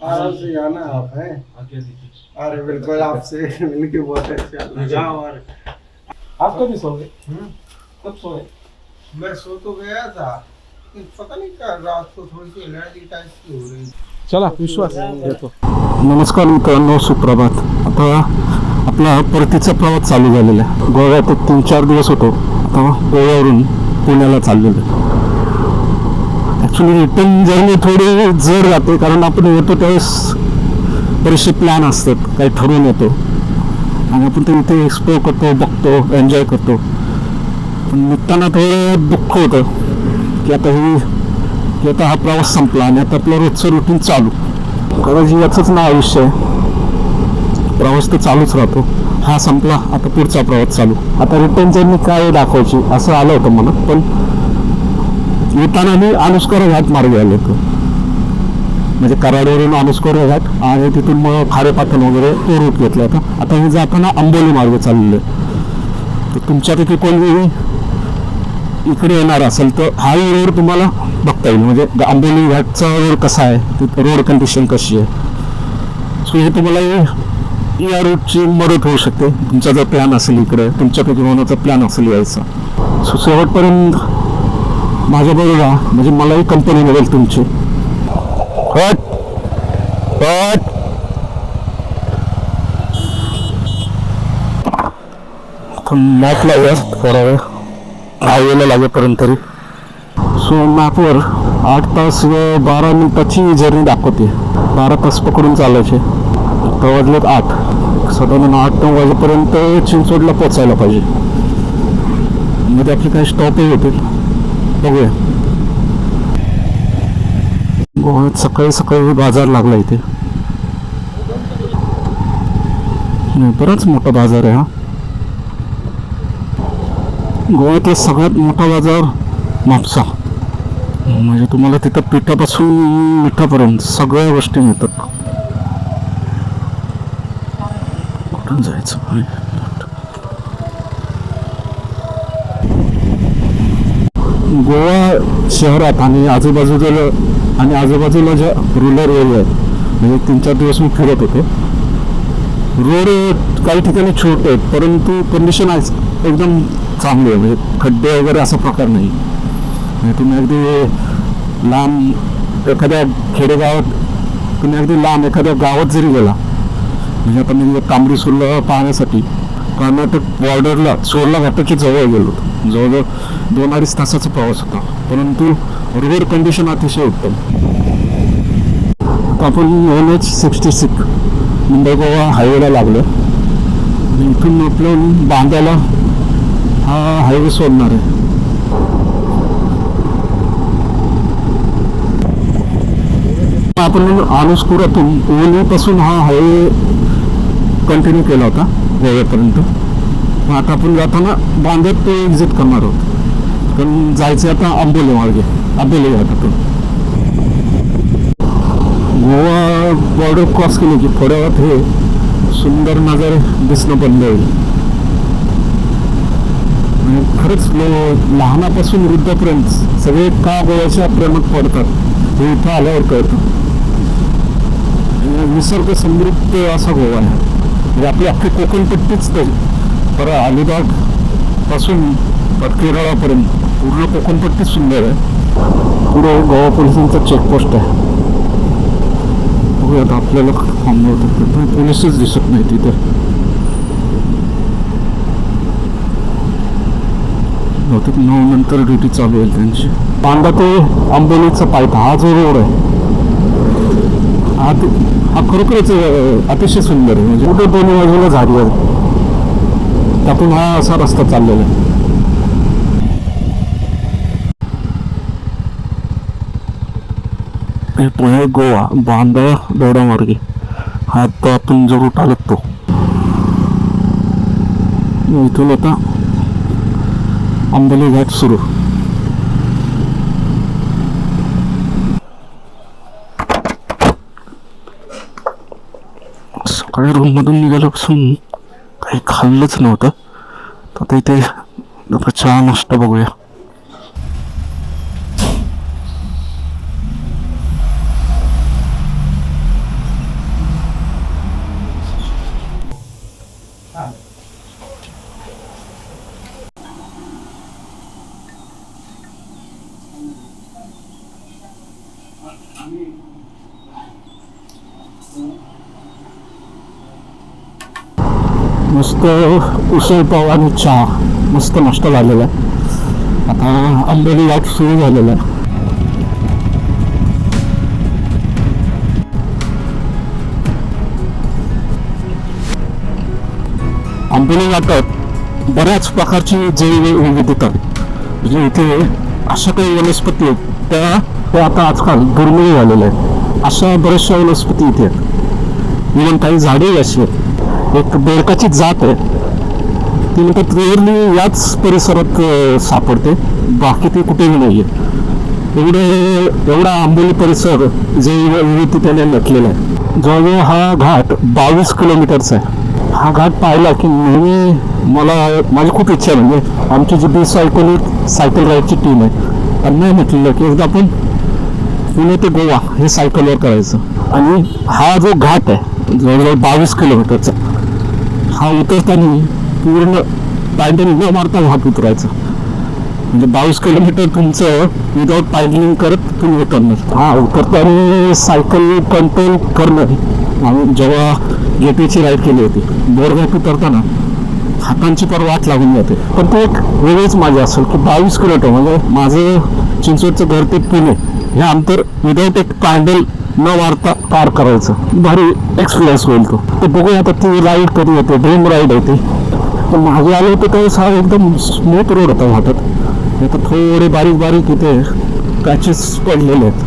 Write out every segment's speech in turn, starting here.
आराम से जाना आप है। अरे बिल्कुल आपसे मिलके बहुत अच्छा लगा। और आप कभी सो गए? कब सोए? मैं सो तो गया था। पता नहीं क्या रात को थोड़ी सी एलर्जी टाइप की हो रही चला विश्वास घेतो नमस्कार मित्रांनो सुप्रभात. आता आपला परतीचा प्रवास चालू झालेला आहे. गोव्यात एक तीन चार दिवस होतो. आता गोव्यावरून पुण्याला चाललेलो ॲक्च्युली रिटर्न जर्नी थोडी जड जाते कारण आपण येतो त्यावेळेस बरेचसे प्लॅन असतात. काही ठरवून येतो. आणि आपण ते इथे एक्सप्लोर करतो बघतो एन्जॉय करतो. पण निघताना थोडं दुःख होतं. की आता ही की आता हा प्रवास संपला आणि आता आपलं रोजचं रुटीन चालू. कदाचित याचंच ना आयुष्य आहे. प्रवास तर चालूच राहतो. हा संपला आता पुढचा प्रवास चालू. आता रिटर्न जर्नी काय दाखवायची? असं आलं होतं मला. पण येताना मी अनुस्कर घाट मार्गे आलो होतो. म्हणजे कराडवरून अनुस्कर घाट आणि तिथून मग खारेपाटण वगैरे तो रूट घेतला होता. आता मी जाताना आंबोली मार्ग चाललेलो आहे. तर तुमच्यापैकी कोणी इकडे येणार असेल तर हाही रोड तुम्हाला बघता येईल. म्हणजे आंबोली घाटचा रोड कसा आहे? तिथं रोड कंडिशन कशी आहे? सो हे तुम्हाला या रूटची मदत होऊ शकते. तुमचा जर प्लॅन असेल इकडे तुमच्यापैकी होण्याचा प्लॅन असेल यायचा. सो शेवटपर्यंत माझ्याबरोबर राहा. म्हणजे मलाही कंपनी मिळेल तुमची. हट! हट! मॅप लावूया थोडा वेळ हायवेला लागेपर्यंत तरी. सो मॅपवर आठ तास व बारा मिनिटाची जर्नी दाखवते. बारा तास पकडून चालायचे. आता वाजलेत आठ. साधारण आठ नऊ वाजेपर्यंत चिंचवडला पोचायला पाहिजे. मध्ये आपले काही स्टॉपही होतील. बघूया. गोव्यात सकाळी सकाळी बाजार लागला इथे. नाही, बराच मोठा बाजार आहे हा. गोव्यातला सगळ्यात मोठा बाजार म्हापसा. म्हणजे तुम्हाला तिथं पिठापासून मिठापर्यंत सगळ्या गोष्टी मिळतात. कुठून जायचं? गोवा शहरात आणि आजूबाजूला आणि आजूबाजूला ज्या रुरल एरिया आहेत म्हणजे तीन चार दिवस मी फिरत होतो. रोड काही ठिकाणी छोटे आहेत परंतु कंडिशन आहे एकदम चांगली आहे म्हणजे खड्डे वगैरे असा प्रकार नाही. म्हणजे तुम्ही अगदी लांब एखाद्या खेडेगावात तुम्ही अगदी लांब एखाद्या गावात जरी गेला म्हणजे आपण मी सुरला पाहण्यासाठी कर्नाटक बॉर्डरला सोरला घाटाची जवळ गेलो. होतो जवळजवळ दोन अडीच तासाचा प्रवास होता. परंतु रोड कंडिशन अतिशय उत्तम. आपण N H sixty six Mumbai Goa हायवेला लागलो. इथून आपलं बांद्याला हा हायवे सोडणार आहे. आपण अनुस्कुरातून ओलीपासून हा हायवे कंटिन्यू केला होता. गोव्यापर्यंत मग आता आपण जाताना बांद्यात तो एक्झिट करणार आहोत. पण जायचं आता आंबोली मार्गे. आंबोली घाटातून गोवा बॉर्डर क्रॉस केली की थोड्या वेळात हे सुंदर नजारे दिसणं बंद होईल. खरंच लहानापासून वृद्धापर्यंत सगळे का गोव्याच्या प्रेमात पडतात हे इथं आल्यावर कळतं. निसर्ग समृद्ध असा गोवा आहे. म्हणजे आपली अख्खी कोकणपट्टीच तर अलिबागपासून केरळापर्यंत पूर्ण कोकणपट्टी सुंदर आहे. पुढे गोवा पोलिसांचा चेकपोस्ट आहे. आता आपल्याला थांबवतात पण पोलिसच दिसत नाही तिथे. बहुतेक नऊ नंतर ड्युटी चालू होईल त्यांची. पांडा ते आंबोलीचा पायथा हा जो रोड आहे हा हा खरोखरच अतिशय सुंदर आहे. म्हणजे कुठं दोन्ही बाजूला झाडी आहे. त्यातून हा असा रस्ता चाललेला आहे. पुणे गोवा बांदा दोडा मार्गे हा आता आपण जो रूट आलात तो इथून आता आंबोली घाट सुरू. सकाळी रूममधून निघाल्यापासून काही खाल्लंच नव्हतं. तर ते इथे आता चहा नाश्ता बघूया. मस्त उसळ पाव आणि चहा मस्त नाश्ता झालेला. आहे आता आंबोली वाट सुरू झालेला. आहे आंबोली वाटत बऱ्याच प्रकारची जैव विविधता म्हणजे इथे अशा काही वनस्पती आहेत त्या त्या आता आजकाल दुर्मिळ झालेल्या आहेत. अशा बऱ्याचशा वनस्पती इथे आहेत. इव्हन काही झाडे अशी आहेत. एक बेडकाची जात आहे. ती म्हणतात रेअरली याच परिसरात सापडते. बाकी ती कुठेही नाही आहे एवढे एवढा आंबोली परिसर जे विविधतेने नटलेला आहे. जवळजवळ हा घाट बावीस किलोमीटरचा आहे. हा घाट पाहिला की नेहमी मला माझी खूप इच्छा आहे. म्हणजे आमची जी बी सायकल सायकल राईडची टीम आहे. त्यांना म्हटलेलं की एकदा आपण पुणे ते गोवा हे सायकलवर करायचं. आणि हा जो घाट आहे जवळजवळ बावीस किलोमीटरचा हा उतरताना पूर्ण पॅन्डल न मारता घाट उतरायचं म्हणजे बावीस किलोमीटर तुमचं विदाऊट पॅडलिंग करत तुम्ही उतरणार हा उतरताना सायकल कंट्रोल करणं आम्ही जेव्हा गेटवेची राईड केली होती बोरघाट उतरताना हातांची पर वाट लागून जाते. पण ते एक वेगळीच माझी असेल की बावीस किलोमीटर म्हणजे माझं चिंचवडचं घर ते पुणे हे अंतर विदाऊट एक पॅन्डल न वाढता पार करायचं. भारी एक्सपिरियन्स होईल तो. ते बघूया आता ती राईड कधी येते. ड्रीम राईड होती पण मागे आलो होतो तेव्हा हा एकदम स्मूथ रोड होता वाटत. आता थोडे बारीक बारीक इथे पॅचेस पडलेले आहेत.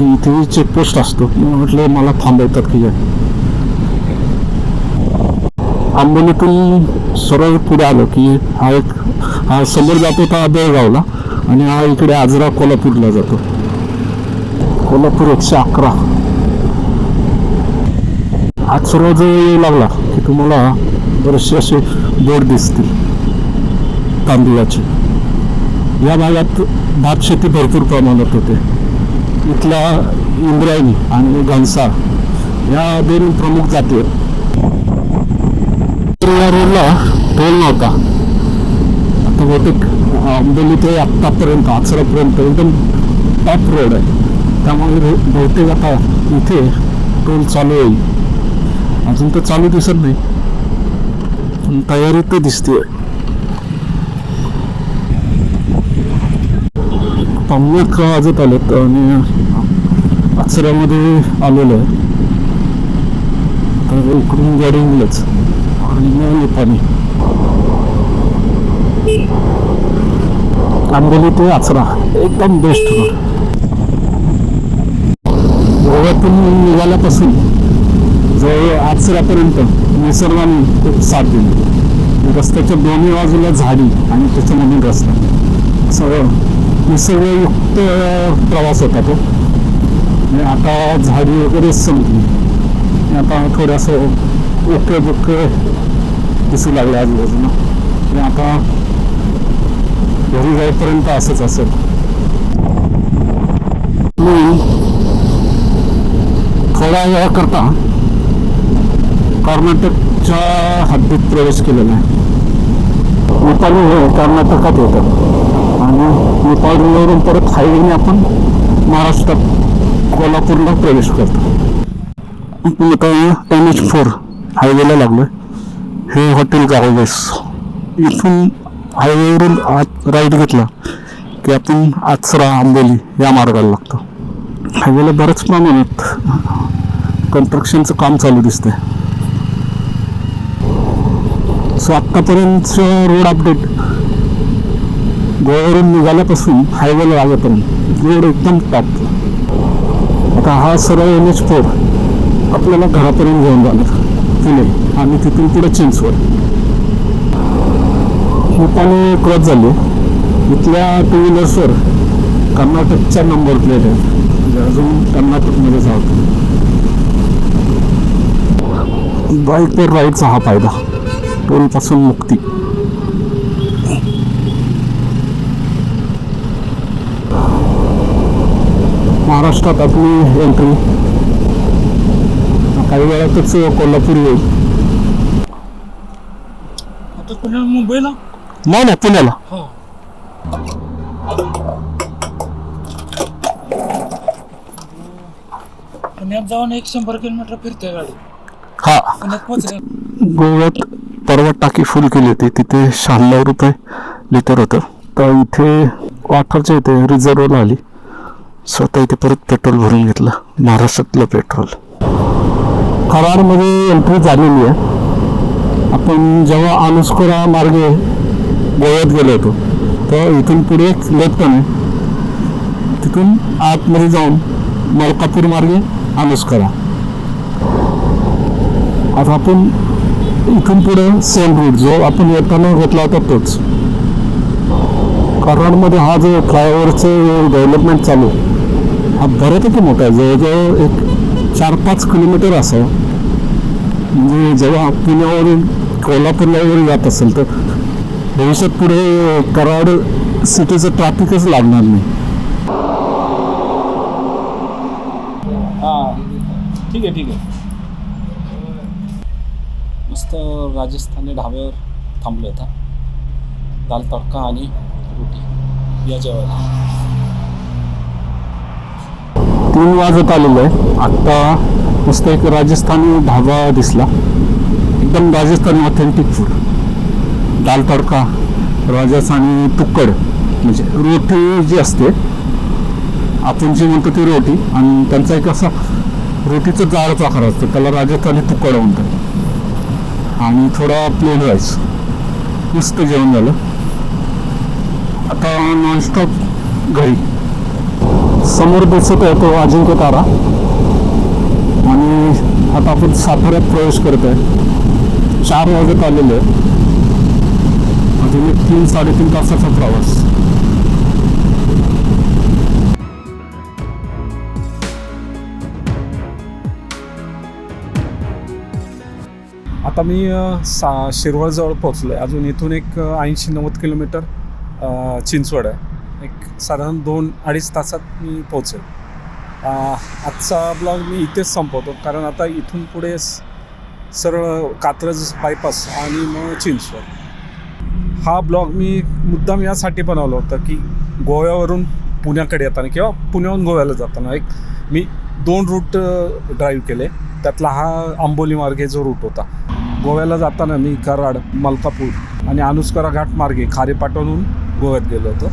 इथे चेकपोस्ट असतो. म्हटलं मला थांबवतात की काय? आंबोलीतून सरळ पुढे आलो की हा एक हा समोर जातो हा बेळगावला आणि हा इकडे आजरा कोल्हापूरला जातो कोल्हापूर एकशे अकरा आज सर्व जवळ येऊ लागला की तुम्हाला बरेचसे असे बोर्ड दिसतील तांदूळाचे या भागात भात शेती भरपूर प्रमाणात होते इथल्या इंद्रायणी आणि घनसा या दोन प्रमुख जाती आहेत या रोडला टोल नव्हता आता बहुतेक आंबोली ते आत्तापर्यंत आचरापर्यंत एकदम टॉप रोड आहे त्यामुळे रो- बहुतेक आता इथे टोल चालू होईल अजून तर चालू दिसत नाही पण तयारी तर दिसते पाहुणे वाजत आलेत आणि आचऱ्यामध्ये आलेलो आहे तर इकडून गाडी मुलंच आणि पाणी आंबोली ते आचरा एकदम बेस्ट रोड गोव्यातून निघाल्यापासून जवळ आचऱ्यापर्यंत निसर्गाने खूप साथ दिली रस्त्याच्या दोन्ही बाजूला झाडी आणि त्याच्यामधून रस्ता सगळं निसर्गयुक्त प्रवास होता तो आता झाडी वगैरे संपली आता थोडंसं ओके बुके दिसू लागले आजूबाजूला आणि आता घरी जाईपर्यंत असंच असेल. मी थोड्या वेळाकरता कर्नाटकच्या हद्दीत प्रवेश केलेला आहे. नेपाळी हे कर्नाटकात येतात आणि नेपाळ रोडवरून परत हायवेने आपण महाराष्ट्रात कोल्हापूरला प्रवेश करतो. आपण आता एन एच फोर हायवेला लागलो हे हॉटेल गावबेस इथून हायवेवरून आत राईट घेतला की आपण आचरा आंबोली या मार्गाला लागतो. हायवेला बऱ्याच प्रमाणात कन्स्ट्रक्शनचं काम चालू दिसतंय. सो आत्तापर्यंतचं रोड अपडेट गोव्यावरून निघाल्यापासून हायवेला लागेपर्यंत रोड एकदम टॉप आता हा सरळ एन एच फोर आपल्याला घरापर्यंत घेऊन जाणार. पुणे. आणि तिथून पुढे चिंचवड. नेपाळी क्रॉस झाली. इथल्या टू व्हीलर्सवर कर्नाटकच्या नंबर प्लेट आहे. म्हणजे अजून कर्नाटकमध्ये बाईक बाईकवर राईडचा हा फायदा. टोलपासून मुक्ती. महाराष्ट्रात आपली एंट्री काही वेळातच कोल्हापूर येईल. पुण्याला मुंबईला? नाही नाही पुण्याला. हो. पुण्यात जाऊन एक शंभर किलोमीटर फिरते गाडी. हा. पुण्यात पोहोचले. गोव्यात परवा टाकी फुल केली होती. तिथे शहाण्णव रुपये लिटर होतं. तर इथे वाठारच्या इथे रिझर्वला आली. स्वतः इथे परत पेट्रोल भरून घेतलं. महाराष्ट्रातलं पेट्रोल कराडमध्ये एंट्री झालेली आहे. आपण जेव्हा अनुस्कोरा मार्गे गोव्यात गेलो होतो तेव्हा इथून पुढे एक लेफ्ट आहे. तिथून आतमध्ये जाऊन मलकापूर मार्गे अनुस्कोरा. आता आपण इथून पुढे सेम रूट जो आपण येताना घेतला होता तोच. कराडमध्ये हा जो फ्लायओव्हरचं डेव्हलपमेंट चालू आहे, हा बऱ्यापैकी मोठा आहे. जवळजवळ एक चार पाच किलोमीटर असावं म्हणजे जेव्हा पुण्यावरून कोल्हापूरला वगैरे जात असेल तर भविष्यात पुढे कराड सिटीचं ट्रॅफिकच लागणार नाही. हां ठीक आहे ठीक आहे. मस्त राजस्थानी ढाब्यावर थांबलो आता. दाल तडका आणि रोटी. या जेवायला. तीन वाजत आलेलं आहे आत्ता मस्त एक राजस्थानी ढाबा दिसला. एकदम राजस्थानी ऑथेंटिक फूड दाल तडका राजस्थानी तुकड म्हणजे रोटी जी असते आपण जी म्हणतो ती रोटी आणि त्यांचा एक असा रोटीचं जाळ प्रकार असतो त्याला राजस्थानी तुकड म्हणतात. आणि थोडा प्लेन राईस मस्त जेवण झालं. आता नॉनस्टॉप घरी. समोर दिसत आहे तो अजिंक्य तारा. आता आपण साताऱ्यात प्रवेश करत आहे. चार वाजत आलेले आहे. अजून तीन साडेतीन तासाचा प्रवास. आता मी सा शिरवळजवळ पोहोचलो आहे अजून इथून एक ऐंशी नव्वद किलोमीटर चिंचवड आहे. एक साधारण दोन अडीच तासात मी पोहोचेल. आजचा ब्लॉग मी इथेच संपवतो कारण आता इथून पुढे स- सरळ कात्रज बायपास आणि मग चिंचवड. हा ब्लॉग मी मुद्दाम यासाठी बनवला होता की गोव्यावरून पुण्याकडे येताना किंवा पुण्याहून गोव्याला जाताना एक मी दोन रूट ड्राईव्ह केले. त्यातला हा आंबोली मार्गे जो रूट होता. गोव्याला जाताना मी कराड मलकापूर आणि अनुस्करा घाट मार्गे खारेपाटणहून गोव्यात गेलो होतो.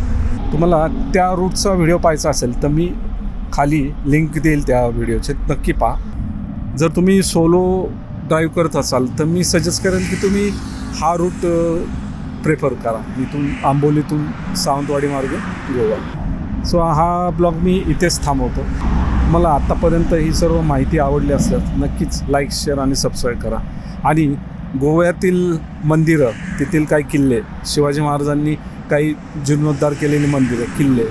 तुम्हाला त्या रूटचा व्हिडिओ पाहायचा असेल तर मी खाली लिंक देईल त्या व्हिडिओचे नक्की पहा. जर तुम्ही सोलो ड्राईव्ह करत असाल तर मी सजेस्ट करेन की तुम्ही हा रूट प्रेफर करा. इथून आंबोलीतून सावंतवाडी मार्ग गोवा. सो हा ब्लॉग मी इथेच थांबवतो. मला आत्तापर्यंत ही सर्व माहिती आवडली असल्यास नक्कीच लाईक शेअर आणि सबस्क्राईब करा. आणि गोव्यातील मंदिरं तेथील काही किल्ले शिवाजी महाराजांनी काही जीर्णोद्धार केलेली मंदिरं किल्ले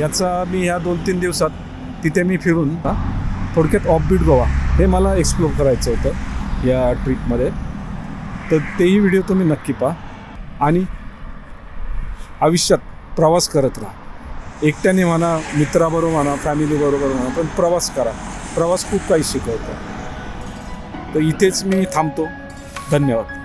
याचा मी ह्या दोन तीन दिवसात तिथे मी फिरून थोडक्यात ऑफबीट गोवा. हे मला एक्सप्लोर करायचं होतं या ट्रिपमध्ये तर तेही व्हिडिओ तुम्ही नक्की पहा. आणि आयुष्यात प्रवास करत राहा. एकट्याने म्हणा मित्राबरोबर म्हणा फॅमिलीबरोबर म्हणा पण प्रवास करा. प्रवास खूप काही शिकवतो. तर इथेच मी थांबतो. धन्यवाद.